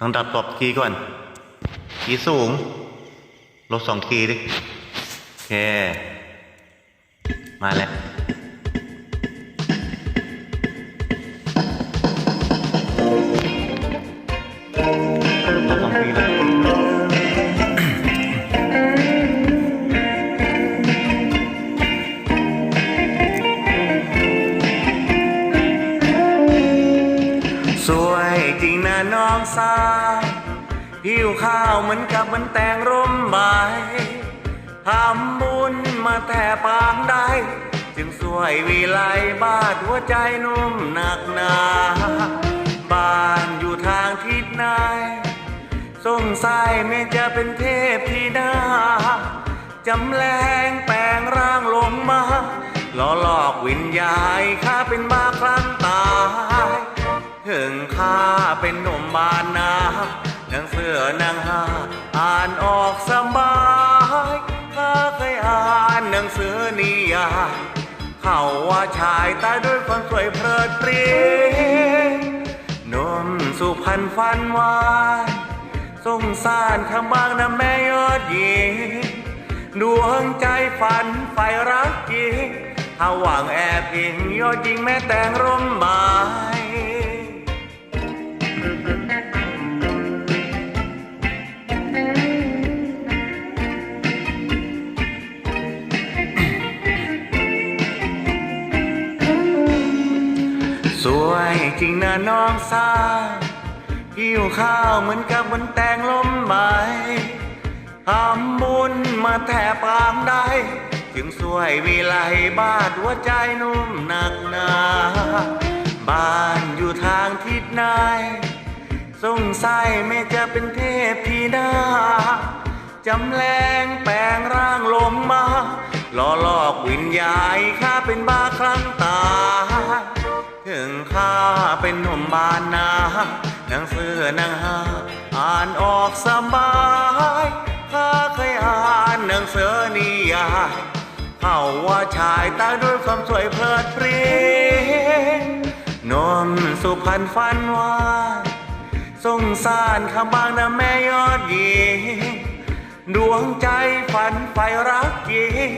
ต้องดับตบคีก่อน คีสูงลดสองคีดิ โอเค มาแล้ว จริงนะน้องสาวหิวข้าวเหมือนกับมันแตงร่มใบทำบุญมาแต่ปางใดจึงสวยวิไลบาดหัวใจนุ่มหนักหนาบ้านอยู่ทางทิศไหนสงสัยไม่จะเป็นเทพที่นาจำแรงแปลงร่างลงมาหลอหลอกวิญญาณข้าเป็นบ้าคลั่งต ถึงข้าเป็นหนุ่มบานนาหนังเสือนางหาอ่านออกสบายข้าเคยอ่านหนังสือนิยายเขาว่าชายตายด้วยความสวยเพลิดเพลินนมสุพรรณฟันวานสงสารคำบางนะแม่ยอดหญิงดวงใจฝันไฟรักจริงถ้าหวังแอบอิงยอดหญิงแม่แต่งร่มม้ส วยจริงนะน้องสาวหิวข้าวเหมือนกับมันแตงลมใบทำบุญมาแทบปางใดจึงสวยวิไลบาดหัวใจนุ่มหนักหนาบ้านอยู่ทางทิศไหนสงสัยไม่จะเป็นเทพที่นาจำแรงแปลงร่างลงมาหล่อหลอกวิญญาณข้าเป็นบ้าคลั่งตาย ถึงข้าเป็นหนุ่มบ้านนาหนังสือนางหาอ่านออกสบายข้าเคยอ่านหนังสือนิยายเข้าว่าชายตาด้วยความสวยเพลิดเพลินนมสุพรรณฟันวานสงสารคำบางนะแม่ยอดหญิงดวงใจฝันไฟรักจริง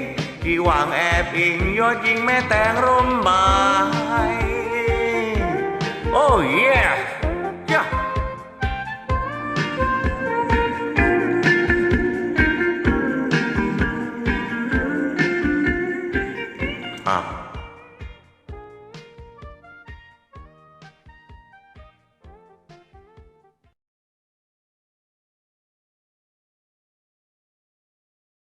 ที่หวังแอบอิงยอดยิงแม่แต่งร่มไม้ โอ้ yeah yeah